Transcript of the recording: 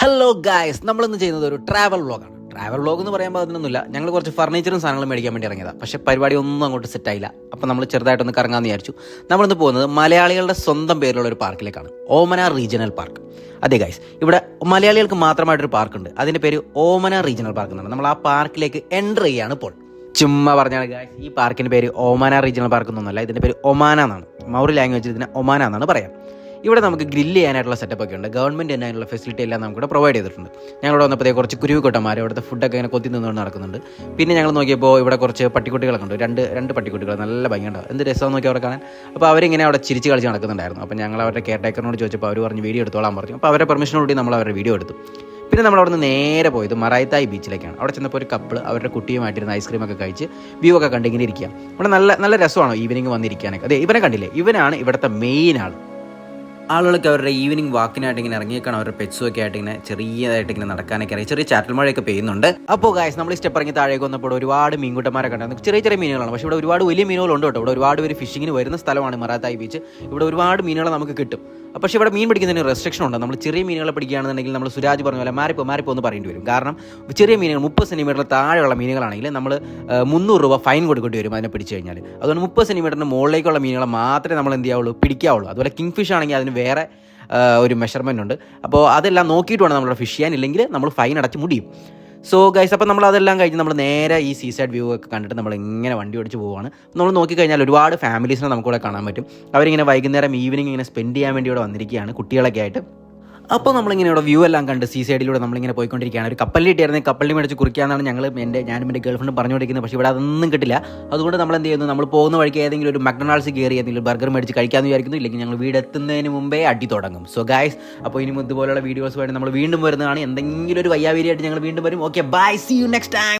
Hello guys നമ്മളിന്ന് ചെയ്യുന്നത് ഒരു ട്രാവൽ വ്ളോഗാണ് ട്രാവൽ വ്ളോഗ് എന്ന് പറയുമ്പോൾ അതിനൊന്നുമില്ല. ഞങ്ങൾ കുറച്ച് ഫർണിച്ചറും സാധനങ്ങളും മേടിക്കാൻ വേണ്ടി ഇറങ്ങിയതാണ് പക്ഷേ പരിപാടി ഒന്നും അങ്ങോട്ട് സെറ്റ് ആയില്ല. അപ്പോൾ നമ്മൾ ചെറുതായിട്ടൊന്ന് കറങ്ങാമെന്ന് വിചാരിച്ചു. നമ്മളിന്ന് പോകുന്നത് മലയാളികളുടെ സ്വന്തം പേരിലുള്ള ഒരു പാർക്കിലേക്കാണ്. Omana regional park. അതെ ഗൈസ് ഇവിടെ മലയാളികൾക്ക് മാത്രമായിട്ടൊരു പാർക്കുണ്ട്. അതിന്റെ പേര് ഓമന റീജിയണൽ പാർക്ക് എന്നാണ്. നമ്മൾ ആ പാർക്കിലേക്ക് എന്റർ ചെയ്യാണ് ഇപ്പോൾ. ചുമ്മാ പറഞ്ഞാണ് ഗായ്സ് ഈ പാർക്കിന്റെ പേര് ഓമന റീജിയണൽ പാർക്ക് എന്നൊന്നുമല്ല. ഇതിന്റെ പേര് ഒമാന എന്നാണ്. മൗറി ലാംഗ്വേജിൽ ഇതിനെ ഒമാന എന്നാണ് പറയാം. ഇവിടെ നമുക്ക് ഗ്രില്ല് ചെയ്യാനായിട്ടുള്ള സെറ്റപ്പ് ഒക്കെ ഉണ്ട്. ഗവൺമെന്റ് തന്നെ അതിനുള്ള ഫെസിലിറ്റി എല്ലാം നമുക്ക് ഇവിടെ പ്രൊവൈഡ് ചെയ്തിട്ടുണ്ട്. ഞങ്ങൾ ഞങ്ങളിവിടെ വന്നപ്പോഴേ കുറച്ച് കുരുവിക്കൊട്ടന്മാർ ഇവിടുത്തെ ഫുഡൊക്കെ ഇങ്ങനെ കൊത്തി നിന്നുകൊണ്ട് നടക്കുന്നുണ്ട്. പിന്നെ ഞങ്ങൾ നോക്കിയപ്പോൾ ഇവിടെ കുറച്ച് പട്ടിക്കുട്ടികളൊക്കെ ഉണ്ട്. രണ്ട് രണ്ട് പട്ടിക്കുട്ടികൾ. നല്ല ഭംഗിയുണ്ട്. എന്ത് രസമെന്ന് നോക്കി അവിടെ കാണാൻ. അപ്പോൾ അവരിങ്ങനെ അവിടെ ചിരിച്ച് കളിച്ച് നടക്കുന്നുണ്ടായിരുന്നു. അപ്പോൾ ഞങ്ങൾ അവരുടെ കെയർ ടേക്കറിനോട് ചോദിച്ചപ്പോൾ അവർ പറഞ്ഞ് വീഡിയോ എടുത്തോളാൻ പറഞ്ഞു. അപ്പോൾ അവരുടെ പെർമിഷനോടുകൂടി നമ്മൾ അവരുടെ വീഡിയോ എടുത്തു. പിന്നെ നമ്മൾ അവിടെ നിന്ന് നേരെ പോയത് മറായത്തായി ബീച്ചിലേക്കാണ് അവിടെ ചെന്നപ്പോൾ ഒരു കപ്പിൾ അവരുടെ കുട്ടിയുമായിട്ടിരുന്ന ഐസ്ക്രീം ഒക്കെ കഴിച്ച് വ്യൂ ഒക്കെ കണ്ടിങ്ങനെ ഇരിക്കുക അവിടെ നല്ല നല്ല രസമാണോ ഈവനിങ് വന്നിരിക്കാനൊക്കെ. അതെ ഇവനെ കണ്ടില്ലേ? ഇവനാണ് ഇവിടുത്തെ മെയിൻ ആൾ ആളുകളൊക്കെ അവരുടെ ഈവനിങ് വാക്കിനായിട്ട് ഇങ്ങനെ ഇറങ്ങിയേക്കാണ്. അവരുടെ പെറ്റ്സും ഒക്കെ ആയിട്ട് ഇങ്ങനെ ചെറിയതായിട്ട് ഇങ്ങനെ നടക്കാനൊക്കെ ചെറിയ ചാറ്റൽ മഴയൊക്കെ പെയ്യുന്നുണ്ട്. അപ്പോൾ ഗായസ് നമ്മൾ സ്റ്റെപ്പ് ഇറങ്ങി താഴേക്ക് വന്നപ്പോൾ ഒരുപാട് മീൻകുട്ടന്മാരൊക്കെ ഉണ്ടായിരുന്നു ചെറിയ ചെറിയ മീനുകളാണ്. പക്ഷേ ഇവിടെ ഒരുപാട് വലിയ മീനുകളുണ്ട് കേട്ടോ. ഇവിടെ ഒരുപാട് പേര് ഫിഷിങ്ങിന് വരുന്ന സ്ഥലമാണ് മറാത്തായി ബീച്ച് ഇവിടെ ഒരുപാട് മീനുകളെ നമുക്ക് കിട്ടും. പക്ഷേ ഇവിടെ മീൻ പിടിക്കുന്നതിന് റെസ്ട്രിക്ഷൻ ഉണ്ട്. നമ്മൾ ചെറിയ മീനുകളെ പിടിക്കുകയാണെന്നുണ്ടെങ്കിൽ നമ്മൾ സുരാജ് പറഞ്ഞ പോലെ മാറിപ്പോ മാറിപ്പോ എന്ന് പറയേണ്ടി വരും. കാരണം ചെറിയ മീനുകൾ മുപ്പത് സെന്റിമീറ്റർ താഴെയുള്ള മീനുകളാണെങ്കിൽ നമ്മൾ മുന്നൂറ് രൂപ ഫൈൻ കൊടുക്കേണ്ടി വരും അതിനെ പിടിച്ചു കഴിഞ്ഞാൽ അതുകൊണ്ട് മുപ്പത് സെന്റിമീറ്ററിന് മുകളിലേക്കുള്ള മീനുകളെ മാത്രമേ നമ്മൾ എന്ത് ചെയ്യാവുള്ളൂ പിടിക്കാവുള്ളൂ. അതുപോലെ കിങ് ഫിഷ് ആണെങ്കിൽ അതിന് വേറെ ഒരു മെഷർമെന്റ് ഉണ്ട്. അപ്പോൾ അതെല്ലാം നോക്കിയിട്ട് വേണം നമ്മൾ ഫിഷ് ചെയ്യാൻ ഇല്ലെങ്കിൽ നമ്മൾ ഫൈൻ അടച്ച് മുടിയും. സോ ഗൈസ് അപ്പോൾ നമ്മൾ അതെല്ലാം കഴിഞ്ഞ് നമ്മൾ നേരെ ഈ സീ സൈഡ് വ്യൂ ഒക്കെ കണ്ടിട്ട് നമ്മൾ ഇങ്ങനെ വണ്ടി ഓടിച്ച് പോവുകയാണ് നമ്മൾ നോക്കിക്കഴിഞ്ഞാൽ ഒരുപാട് ഫാമിലീസിനെ നമുക്കിവിടെ കാണാൻ പറ്റും. അവരിങ്ങനെ വൈകുന്നേരം ഈവനിങ് ഇങ്ങനെ സ്പെൻഡ് ചെയ്യാൻ വേണ്ടി ഇവിടെ വന്നിരിക്കുകയാണ് കുട്ടികളൊക്കെ ആയിട്ട്. അപ്പോൾ നമ്മളിങ്ങനെ ഇവിടെ വ്യൂ എല്ലാം കണ്ട് സീ സൈഡിലൂടെ നമ്മളിങ്ങനെ പോയിക്കൊണ്ടിരിക്കുകയാണ്. ഒരു കപ്പലിൽ ഇട്ടായിരുന്നു കപ്പലിൽ മേടിച്ച് കുറിക്കാന്നാണ് ഞങ്ങൾ എന്റെ ഞാനും എന്റെ ഗേൾഫ്രണ്ട് പറഞ്ഞുകൊണ്ടിരിക്കുന്നത്. പക്ഷേ ഇവിടെ അതൊന്നും കിട്ടില്ല. അതുകൊണ്ട് നമ്മൾ എന്ത് ചെയ്യുന്നു നമ്മൾ പോകുന്ന വഴിക്ക് ഏതെങ്കിലും ഒരു മക്ഡൊണാൾഡ്സ് കയറി ഏതെങ്കിലും ബർഗർ മേടിച്ച് കഴിക്കാമെന്ന് വിചാരിക്കുന്നു. ഇല്ലെങ്കിൽ ഞങ്ങൾ വീട് എത്തുന്നതിന് മുമ്പേ അടി തുടങ്ങും. സോ ഗായ്സ് അപ്പോൾ ഇനി ഇതുപോലുള്ള വീഡിയോസ് വേണ്ടി നമ്മൾ വീണ്ടും വരുന്നതാണ്. എന്തെങ്കിലും ഒരു വയ്യാവീരിയായിട്ട് ഞങ്ങൾ വീണ്ടും വരും. Okay bye see you next time